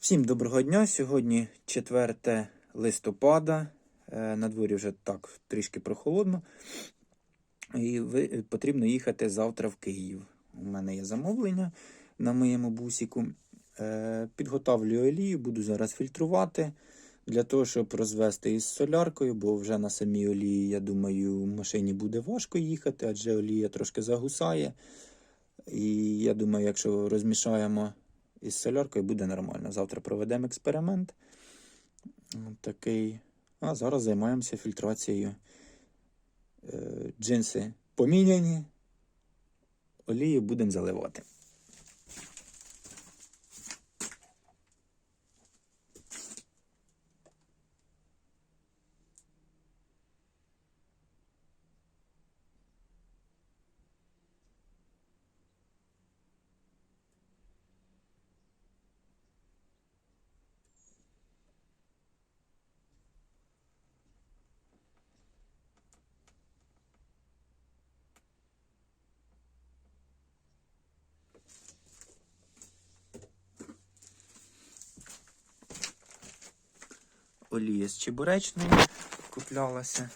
Всім доброго дня. Сьогодні 4 листопада. Е, На дворі вже так трішки прохолодно. І ви, потрібно їхати завтра в Київ. У мене є замовлення на моєму бусіку. Е, Підготавлю олію, буду зараз фільтрувати для того, щоб розвести із соляркою, бо вже на самій олії, я думаю, в машині буде важко їхати, адже олія трошки загусає. І я думаю, якщо розмішаємо із соляркою, буде нормально. Завтра проведемо експеримент. Такий. А зараз займаємося фільтрацією. Е, Джинси поміняні. Олію будемо заливати. Олія з чебуречної куплялася.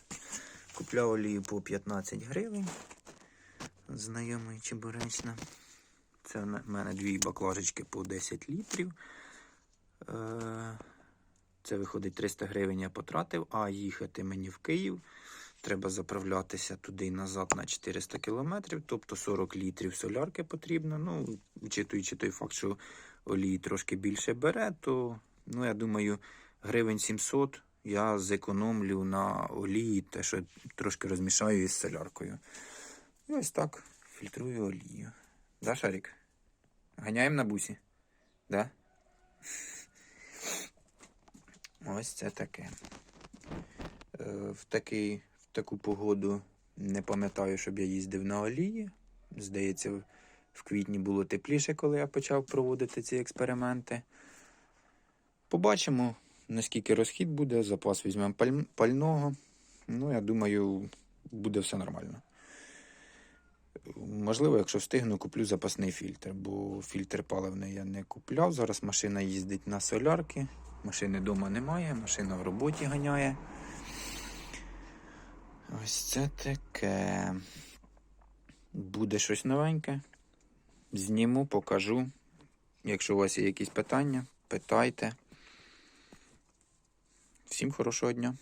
Купляв олію по 15 гривень. Знайомий чебуречна. Це в мене дві баклажечки по 10 літрів. Е, Це виходить 300 гривень я потратив, а їхати мені в Київ. Треба заправлятися туди і назад на 400 кілометрів, тобто 40 літрів солярки потрібно. Ну, учитуючи той факт, що олії трошки більше бере, то ну, я думаю, гривень 700 я зекономлю на олії, те, що трошки розмішаю із соляркою. І ось так фільтрую олію. Да, Шарик? Ганяємо на бусі? Да? Ось це таке. Е, в, такий, в таку погоду не пам'ятаю, щоб я їздив на олії. Здається, в квітні було тепліше, коли я почав проводити ці експерименти. Побачимо, наскільки розхід буде, запас візьмемо паль- пального. Ну, я думаю, буде все нормально. Можливо, якщо встигну, куплю запасний фільтр, бо фільтр паливний я не купляв. Зараз машина їздить на солярки. Машини вдома немає, машина в роботі ганяє. Ось це таке. Буде щось новеньке. Зніму, покажу. Якщо у вас є якісь питання, питайте. Всім хорошого дня.